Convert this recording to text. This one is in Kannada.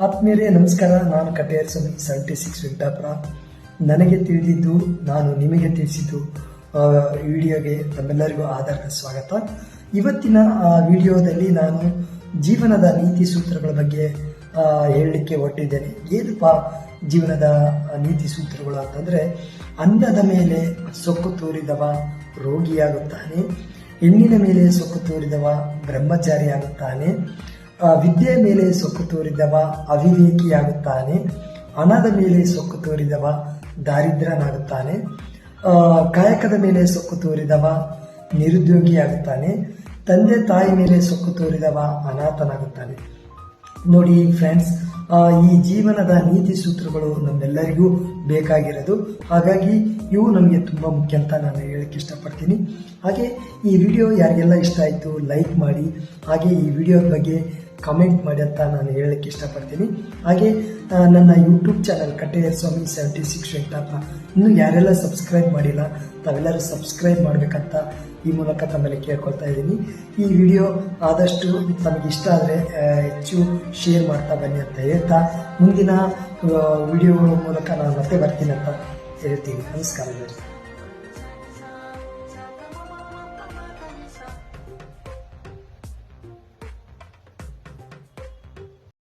ಆತ್ಮೀಯರೇ ನಮಸ್ಕಾರ. ನಾನು ಕಟೇರ್ ಸ್ವಾಮಿ ಸೆವೆಂಟಿ ಸಿಕ್ಸ್ ವೆಂಕಟಾಪುರ. ನನಗೆ ತಿಳಿದಿದ್ದು ನಾನು ನಿಮಗೆ ತಿಳಿಸಿದ್ದು ವಿಡಿಯೋಗೆ ನಮ್ಮೆಲ್ಲರಿಗೂ ಆಧಾರದ ಸ್ವಾಗತ. ಇವತ್ತಿನ ವಿಡಿಯೋದಲ್ಲಿ ನಾನು ಜೀವನದ ನೀತಿ ಸೂತ್ರಗಳ ಬಗ್ಗೆ ಹೇಳಲಿಕ್ಕೆ ಹೊರಟಿದ್ದೇನೆ. ಏನಪ್ಪ ಜೀವನದ ನೀತಿ ಸೂತ್ರಗಳು ಅಂತಂದರೆ ಅನ್ನದ ಮೇಲೆ ಸೊಕ್ಕು ತೋರಿದವ ರೋಗಿಯಾಗುತ್ತಾನೆ ಹೆಣ್ಣಿನ ಮೇಲೆ ಸೊಕ್ಕು ತೋರಿದವ ಬ್ರಹ್ಮಚಾರಿಯಾಗುತ್ತಾನೆ ಆ, ವಿದ್ಯೆಯ ಮೇಲೆ ಸೊಕ್ಕು ತೋರಿದವ ಅವಿವೇಕಿಯಾಗುತ್ತಾನೆ ಹಣದ ಮೇಲೆ ಸೊಕ್ಕು ತೋರಿದವ ದಾರಿದ್ರ್ಯನಾಗುತ್ತಾನೆ ಕಾಯಕದ ಮೇಲೆ ಸೊಕ್ಕು ತೋರಿದವ ನಿರುದ್ಯೋಗಿಯಾಗುತ್ತಾನೆ, ತಂದೆ ತಾಯಿ ಮೇಲೆ ಸೊಕ್ಕು ತೋರಿದವ ಅನಾಥನಾಗುತ್ತಾನೆ. ನೋಡಿ ಫ್ರೆಂಡ್ಸ್ ಈ ಜೀವನದ ನೀತಿ ಸೂತ್ರಗಳು ನಮ್ಮೆಲ್ಲರಿಗೂ ಬೇಕಾಗಿರೋದು. ಹಾಗಾಗಿ ಇವು ನಮಗೆ ತುಂಬ ಮುಖ್ಯ ಅಂತ ನಾನು ಹೇಳಕ್ಕೆ ಇಷ್ಟಪಡ್ತೀನಿ. ಹಾಗೆ ಈ ವಿಡಿಯೋ ಯಾರಿಗೆಲ್ಲ ಇಷ್ಟ ಆಯಿತು ಲೈಕ್ ಮಾಡಿ. ಹಾಗೆ ಈ ವಿಡಿಯೋದ ಬಗ್ಗೆ ಕಮೆಂಟ್ ಮಾಡಿ ಅಂತ ನಾನು ಹೇಳಕ್ಕೆ ಇಷ್ಟಪಡ್ತೀನಿ. ಹಾಗೆ ನನ್ನ ಯೂಟ್ಯೂಬ್ ಚಾನಲ್ ಕಟ್ಟೆಯ ಸ್ವಾಮಿ ಸೆವೆಂಟಿ ಸಿಕ್ಸ್ ವೆಂಕಟಪ್ಪ, ಇನ್ನೂ ಯಾರೆಲ್ಲ ಸಬ್ಸ್ಕ್ರೈಬ್ ಮಾಡಿಲ್ಲ, ತಾವೆಲ್ಲರೂ ಸಬ್ಸ್ಕ್ರೈಬ್ ಮಾಡಬೇಕಂತ ಈ ಮೂಲಕ ತಮ್ಮಲ್ಲಿ ಕೇಳ್ಕೊಳ್ತಾ ಇದ್ದೀನಿ. ಈ ವಿಡಿಯೋ ಆದಷ್ಟು ತಮಗೆ ಇಷ್ಟ ಆದರೆ ಹೆಚ್ಚು ಶೇರ್ ಮಾಡ್ತಾ ಬನ್ನಿ ಅಂತ ಹೇಳ್ತಾ, ಮುಂದಿನ ವಿಡಿಯೋಗಳ ಮೂಲಕ ನಾನು ಮತ್ತೆ ಬರ್ತೀನಿ ಅಂತ ಹೇಳ್ತೀನಿ. ನಮಸ್ಕಾರಗಳು